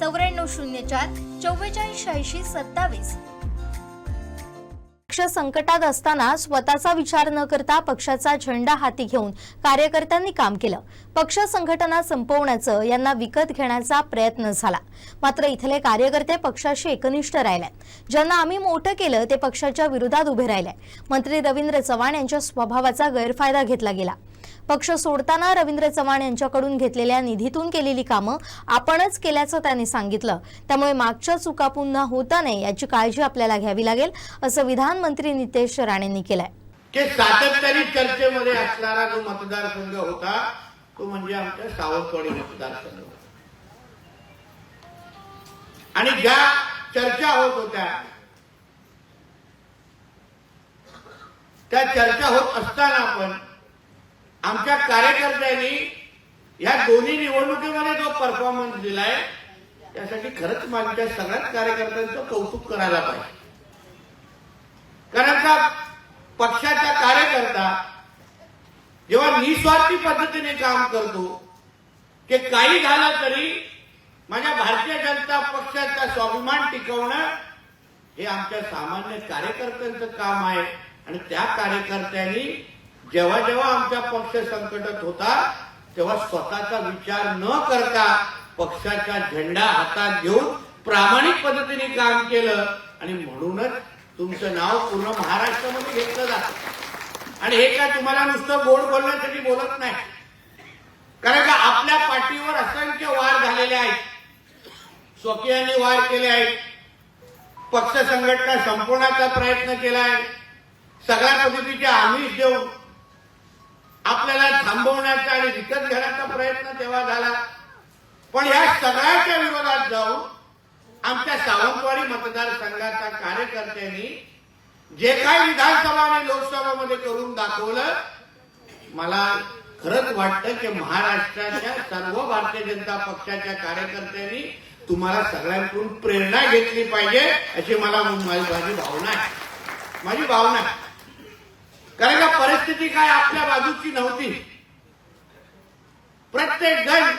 चौऱ्याण्णव शून्य चार चव्वेचाळीस शहाऐंशी सत्तावीस. पक्ष संकटात असताना स्वतःचा विचार न करता पक्षाचा झेंडा हाती घेऊन कार्यकर्त्यांनी काम केलं. पक्ष संघटना संपवण्याचं यांना विकत घेण्याचा प्रयत्न झाला. मात्र इथले कार्यकर्ते पक्षाशी एकनिष्ठ राहिले ज्यांना आम्ही मोठं केलं ते पक्षाच्या विरोधात उभे राहिले मंत्री रवींद्र चव्हाण यांच्या स्वभावाचा गैरफायदा घेतला गेला. पक्ष सोडताना रवींद्र चव्हाण यांच्याकडून घेतलेल्या निधीतून केलेली कामं आपणच केल्याचं त्यांनी सांगितलं. त्यामुळे मागच्या चुका पुन्हा होता नये याची काळजी आपल्याला घ्यावी लागेल असं विधानमंत्री नितेश राणेंनी केलंय. की सातत्याने चर्चेमध्ये असणारा जो मतदारसंघ होता तो म्हणजे आमच्या सावंतवाडी मतदारसंघ. आणि ज्या चर्चा होत होत्या त्या चर्चा होत असताना आपण आमच्या कार्यकर्त्यांनी या दोन्ही निवडणुकीमध्ये जो परफॉर्मन्स दिलाय त्यासाठी खरंच माझ्या सगळ्याच कार्यकर्त्यांचं कौतुक करायला पाहिजे. कारण का पक्षाचा कार्यकर्ता जेव्हा निस्वार्थी पद्धतीने काम करतो की काही झालं तरी माझ्या भारतीय जनता पक्षाचा स्वाभिमान टिकवणं हे आमच्या सामान्य कार्यकर्त्यांचं काम आहे. आणि त्या कार्यकर्त्यांनी जेव्हा जेव्हा आमचा पक्ष संकटात होता तेव्हा स्वतःचा विचार न करता पक्षाचा झेंडा हातात घेऊन प्रामाणिक पद्धतीने काम केलं आणि म्हणूनच तुमचं नाव पूर्ण महाराष्ट्रामध्ये घेतलं जातं. आणि हे काय तुम्हाला नुसतं गोड बोलण्यासाठी बोलत नाही? कारण का आपल्या पाठीवर असंख्य वार झालेले आहेत. स्वकीयांनी वार केले आहेत. पक्ष संघटना संपवण्याचा प्रयत्न केला आहे सगळ्या पद्धतीचे आमिष देऊन आपल्याला थांबवण्याचा आणि विकत घेण्याचा प्रयत्न तेव्हा झाला. पण या सगळ्याच्या विरोधात जाऊन आमच्या सावंतवाडी मतदारसंघाच्या कार्यकर्त्यांनी जे काही विधानसभा आणि लोकसभामध्ये करून दाखवलं मला खरंच वाटतं की महाराष्ट्राच्या सर्व भारतीय जनता पक्षाच्या कार्यकर्त्यांनी तुम्हाला सगळ्यांकडून प्रेरणा घेतली पाहिजे अशी मला माझी माझी भावना आहे. माझी भावना आहे. कारण का परिस्थिती काय आपल्या बाजूची नव्हती. प्रत्येक जण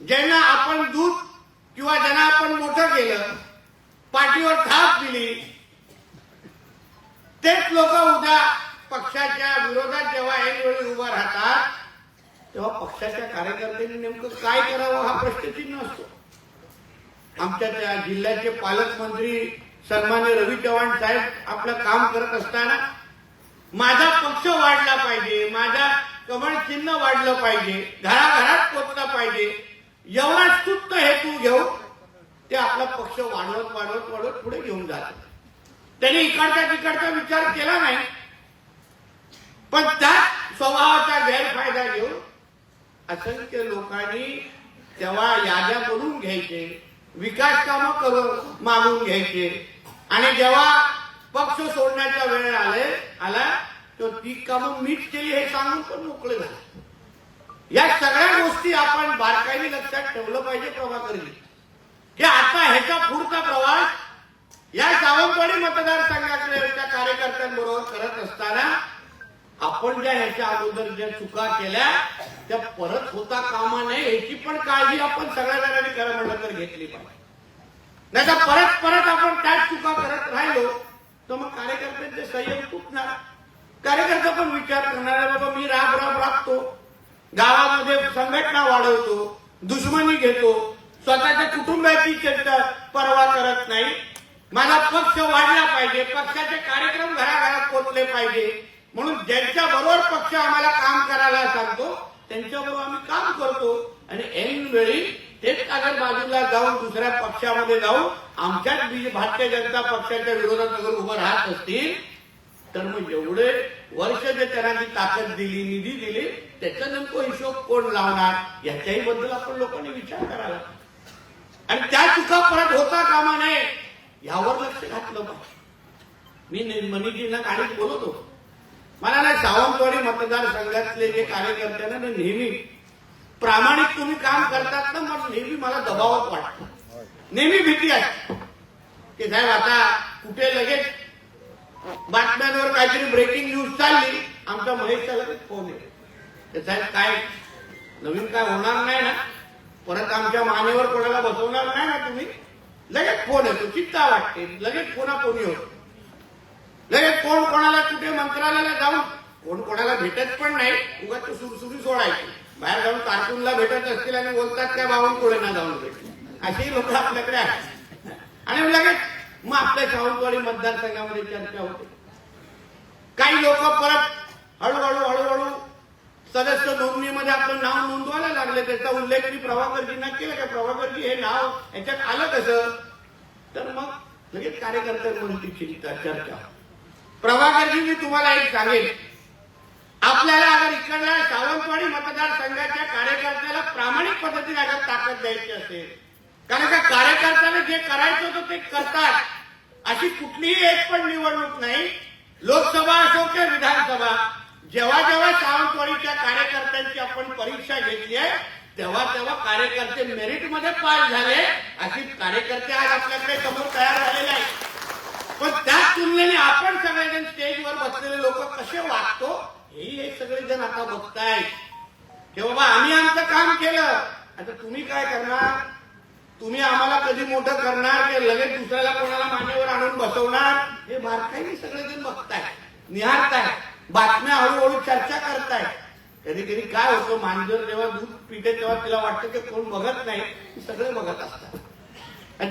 ज्यांना आपण दूध किंवा ज्यांना आपण मोठं केलं पाठीवर थाप दिली तेच लोक उद्या पक्षाच्या विरोधात जेव्हा ऐनवेळी उभा राहतात तेव्हा पक्षाच्या कार्यकर्त्यांनी नेमकं काय करावं हा प्रश्नचिन्ह असतो. आमच्या त्या जिल्ह्याचे पालकमंत्री सन्मान्य रवी चव्हाण साहेब आपलं काम करत असताना माझा पक्ष वाढला पाहिजे माझा कमळ चिन्ह वाढलं पाहिजे घराघरात पोचला पाहिजे. एवढा स्तुत्त हेतू घेऊन ते आपला पक्ष वाढवत वाढवत वाढवत पुढे घेऊन जातात त्यांनी इकडचा तिकडचा विचार केला नाही. पण त्या स्वभावाचा गैरफायदा घेऊन असंख्य लोकांनी तेव्हा याद्या करून घ्यायचे विकास कामं करून मागून घ्यायचे. आणि जेव्हा पक्ष सोडण्याच्या वेळ आले आला तर ती कामं मीच केली हे सांगून पण मोकळे झाले. या सगळ्या गोष्टी आपण बारकाईने लक्षात ठेवलं पाहिजे प्रभाकरजी की आता ह्याचा पुढचा प्रवास या सावंतवाडी मतदारसंघातल्या कार्यकर्त्यांबरोबर करत असताना आपण ज्या ह्याच्या अगोदर ज्या चुका केल्या त्या परत होता कामा नये याची पण काळजी आपण सगळ्या जणांनी खरं म्हणलं तर घेतली पाहिजे. नाही तर परत परत आपण त्याच चुका करत राहिलो तर मग कार्यकर्त्यांचे संयम तुटणार कार्यकर्ता पण विचार करणारा बाबा मी राब राब राबतो. गावामध्ये संघटना वाढवतो दुश्मनी घेतो. स्वतःच्या कुटुंबाची चर्चा पर्वा करत नाही. माझा पक्ष वाढला पाहिजे. पक्षाचे कार्यक्रम घराघरात पोचले पाहिजे. म्हणून ज्यांच्या बरोबर पक्ष आम्हाला काम करायला सांगतो त्यांच्याबरोबर आम्ही काम करतो. आणि ऐन वेळी तेच कारण बाजूला जाऊन दुसऱ्या पक्षामध्ये जाऊन आमच्याच भारतीय जनता पक्षाच्या विरोधात जर उभं राहत असतील तर मग एवढे वर्ष जे त्यांना ताकद दिली निधी दिली त्याचा नेमकं हिशोब कोण लावणार? याच्याही बद्दल आपण लोकांनी विचार करायला आणि त्या चुका परत होता कामा नये यावर लक्ष घातलं पाहिजे. मी ने- मनीजींना गाडीत बोलत होतो. मला ना सावंतवाडी मतदारसंघातले जे कार्यकर्त्यांना ना नेहमी प्रामाणिक तुम्ही काम करतात ना मग नेहमी मला दबावात वाटतं. नेहमी भीती आहे. की साहेब आता कुठे लगेच बातम्यांवर काहीतरी ब्रेकिंग न्यूज चालली आमचा महेशचा लगेच फोन आहे साहेब काय नवीन काय होणार नाही ना? परत आमच्या मानेवर कोणाला बसवणार नाही ना तुम्ही? लगेच फोन येतो चिंता वाटते. लगेच कोणा कोणी होतो? लगेच कोण कोणाला कुठे मंत्रालयाला जाऊन कोण कोणाला भेटत पण नाही उगाच सुरसुरी सोडायची. बाहेर जाऊन कार्टूनला भेटत असतील आणि बोलतात काय बाबून पुढे ना जाऊन भेट अशी लोक आपल्याकडे आहेत. आणि लगेच मग आपल्या सावंतवाडी मतदारसंघामध्ये चर्चा होते. काही लोक परत हळूहळू हळूहळू सदस्य नोंदणीमध्ये आपलं नाव नोंदवायला लागले. त्याचा उल्लेख मी प्रभाकरजींना केला. का प्रभाकरजी हे नाव याच्यात आलं कसं? तर मग लगेच कार्यकर्त्यांमध्ये चिंता चर्चा. प्रभाकरजी मी तुम्हाला एक सांगेल आपल्याला अगर इकडल्या सावंतवाडी मतदारसंघाच्या कार्यकर्त्याला प्रामाणिक पद्धतीने अगर ताकद द्यायची असेल कारण का कार्यकर्त्याने जे करायचं होतं ते करतात. अशी कुठलीही एक पण निवडणूक नाही. लोकसभा असो किंवा विधानसभा जेव्हा जेव्हा सावंतवाडीच्या कार्यकर्त्यांची आपण परीक्षा घेतली आहे तेव्हा तेव्हा कार्यकर्ते मेरिटमध्ये पास झाले. अशी कार्यकर्ते आज आपल्याकडे समोर तयार झालेले आहेत. पण त्याच तुलनेने आपण सगळेजण स्टेजवर बसलेले लोक कसे वागतो? हेही हे सगळेजण आता बघताय की बाबा आम्ही आमचं काम केलं. आता तुम्ही काय करणार? तुम्ही आम्हाला कधी मोठं करणार की लगेच दुसऱ्याला कोणाला मान्यवर आणून बसवणार? हे बारकाईने सगळेजण बघताय निहारताय बातम्या हळूहळू चर्चा करताय कधी कधी काय होतं मांजर जेव्हा दूध पिते तेव्हा तिला वाटतं की कोण बघत नाही सगळे बघत असतात.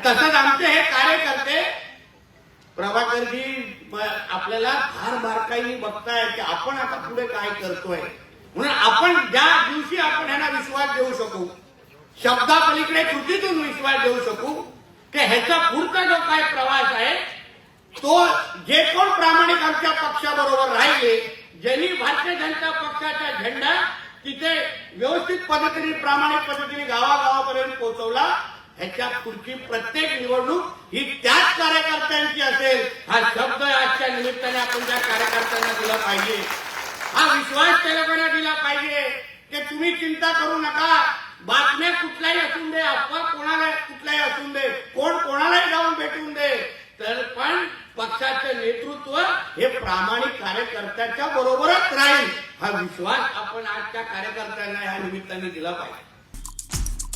तसंच आमचे हे कार्यकर्ते प्रभाकरजी आपल्याला फार बारकाईने बघताय की आपण आता पुढे काय करतोय. म्हणून आपण ज्या दिवशी आपण ह्यांना विश्वास देऊ शकू शब्दापलीकडे कृतीतून विश्वास देऊ शकू की ह्याचा पुढचा जो काय प्रवास आहे तो जे कोण प्रामाणिक आमच्या पक्षाबरोबर राहिले ज्यांनी भारतीय जनता पक्षाचा झेंडा तिथे व्यवस्थित पद्धतीने प्रामाणिक पद्धतीने गावागावापर्यंत पोहोचवला ह्याच्या पुढची प्रत्येक निवडणूक ही त्याच कार्यकर्त्यांची असेल. हा शब्द आजच्या निमित्ताने आपण त्या कार्यकर्त्यांना दिला पाहिजे. हा विश्वास त्या लोकांना दिला पाहिजे. की तुम्ही चिंता करू नका. बातम्या कुठल्याही असून दे अफवा कोणाला कुठलाही असून दे कोण कोणालाही जाऊन भेटून दे. तर पण पक्षाचं नेतृत्व हे प्रामाणिक कार्यकर्त्याच्या बरोबरच राहील. हा विश्वास आपण आजच्या कार्यकर्त्यांना या निमित्ताने दिला पाहिजे.